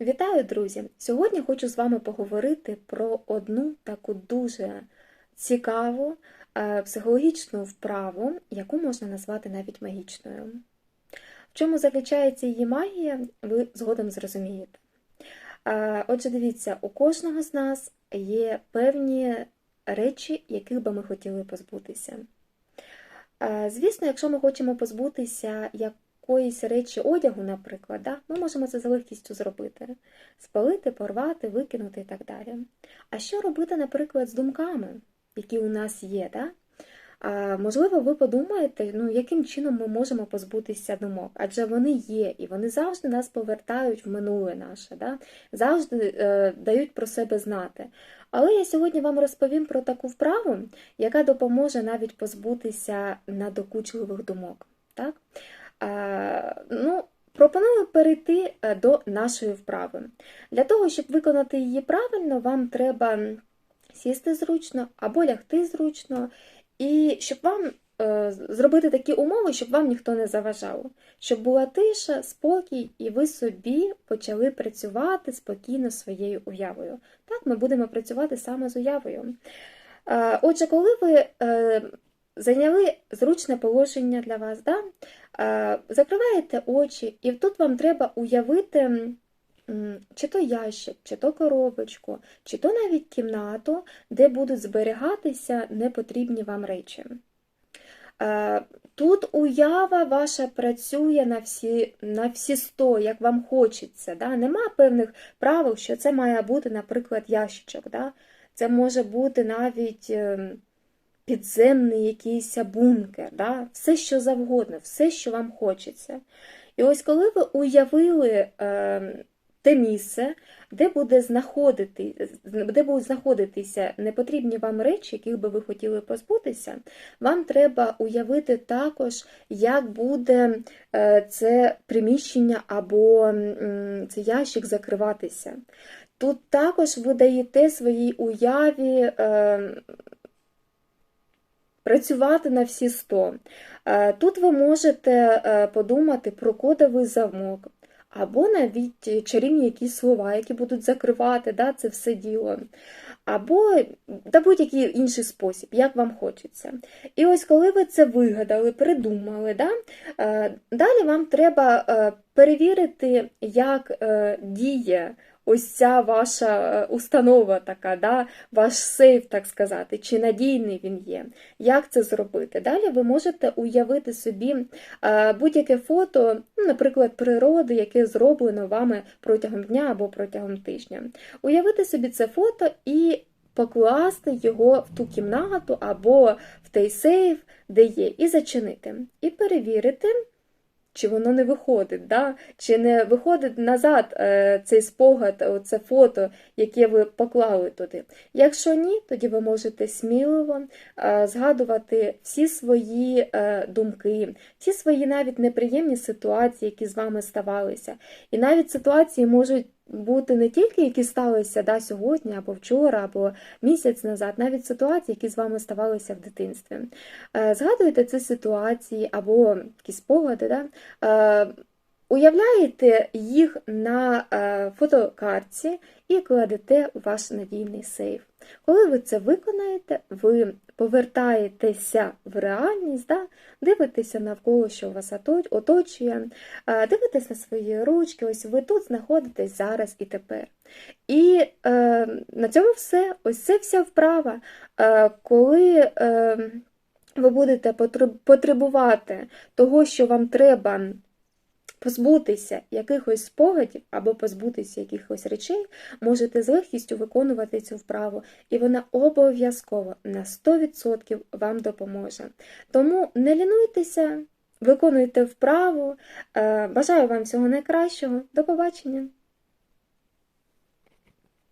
Вітаю, друзі! Сьогодні хочу з вами поговорити про одну таку дуже цікаву е, психологічну вправу, яку можна назвати навіть магічною. В чому заключається її магія, ви згодом зрозумієте. Е, Отже, дивіться, у кожного з нас є певні речі, яких би ми хотіли позбутися. Е, Звісно, якщо ми хочемо позбутися якоїсь речі одягу, наприклад, да, ми можемо це за легкістю зробити: спалити, порвати, викинути і так далі. А що робити, наприклад, з думками, які у нас є? Да? А, можливо, ви подумаєте, ну, яким чином ми можемо позбутися думок, адже вони є, і вони завжди нас повертають в минуле наше, да? завжди е, дають про себе знати. Але я сьогодні вам розповім про таку вправу, яка допоможе навіть позбутися надокучливих думок. Так? А, ну, Пропоную перейти е, до нашої вправи. Для того, щоб виконати її правильно, вам треба сісти зручно або лягти зручно, і щоб вам е, зробити такі умови, щоб вам ніхто не заважав, щоб була тиша, спокій, і ви собі почали працювати спокійно своєю уявою. Так, ми будемо працювати саме з уявою. Е, Отже, коли ви е, зайняли зручне положення для вас, да? закриваєте очі, і тут вам треба уявити. Чи то ящик, чи то коробочку, чи то навіть кімнату, де будуть зберігатися непотрібні вам речі. Тут уява ваша працює на всі, на всі 100, як вам хочеться. Да? Нема певних правил, що це має бути, наприклад, ящичок. Да? Це може бути навіть ем, підземний якийсь бункер, да? все що завгодно, все, що вам хочеться. І ось коли ви уявили ем, те місце, де, буде знаходити, де будуть знаходитися непотрібні вам речі, яких би ви хотіли позбутися, вам треба уявити також, як буде е, це приміщення або цей ящик закриватися. Тут також ви даєте своїй уяві е, працювати на всі 100. Е, Тут ви можете е, подумати про кодовий замок, або навіть чарівні якісь слова, які будуть закривати да, це все діло. Або та будь-який інший спосіб, як вам хочеться. І ось коли ви це вигадали, придумали, да, е, далі вам треба перевірити, як діє ось ця ваша е, установа така, да, ваш сейф, так сказати, чи надійний він є. Як це зробити? Далі ви можете уявити собі е, будь-яке фото, ну, наприклад, природи, яке зроблено вами протягом дня або протягом тижня. Уявити собі це фото і покласти його в ту кімнату або в той сейф, де є, і зачинити. І перевірити. Чи воно не виходить, да? чи не виходить назад е, цей спогад, це фото, яке ви поклали туди. Якщо ні, тоді ви можете сміливо е, згадувати всі свої е, думки, всі свої навіть неприємні ситуації, які з вами ставалися. І навіть ситуації можуть бути не тільки які сталися да, сьогодні, або вчора, або місяць назад, навіть ситуації, які з вами ставалися в дитинстві. Е, Згадуєте ці ситуації або якісь спогади, да? Уявляєте їх на е, фотокартці і кладете у ваш надійний сейф. Коли ви це виконаєте, ви повертаєтеся в реальність, да? дивитеся навколо, що вас оточує, е, дивитесь на свої ручки, ось ви тут знаходитесь зараз і тепер. І е, на цьому все. Ось це вся вправа. Е, коли е, ви будете потребувати того, що вам треба позбутися якихось спогадів або позбутися якихось речей, можете з легкістю виконувати цю вправу, і вона обов'язково на 100% вам допоможе. Тому не лінуйтеся, виконуйте вправу. Е, Бажаю вам всього найкращого. До побачення!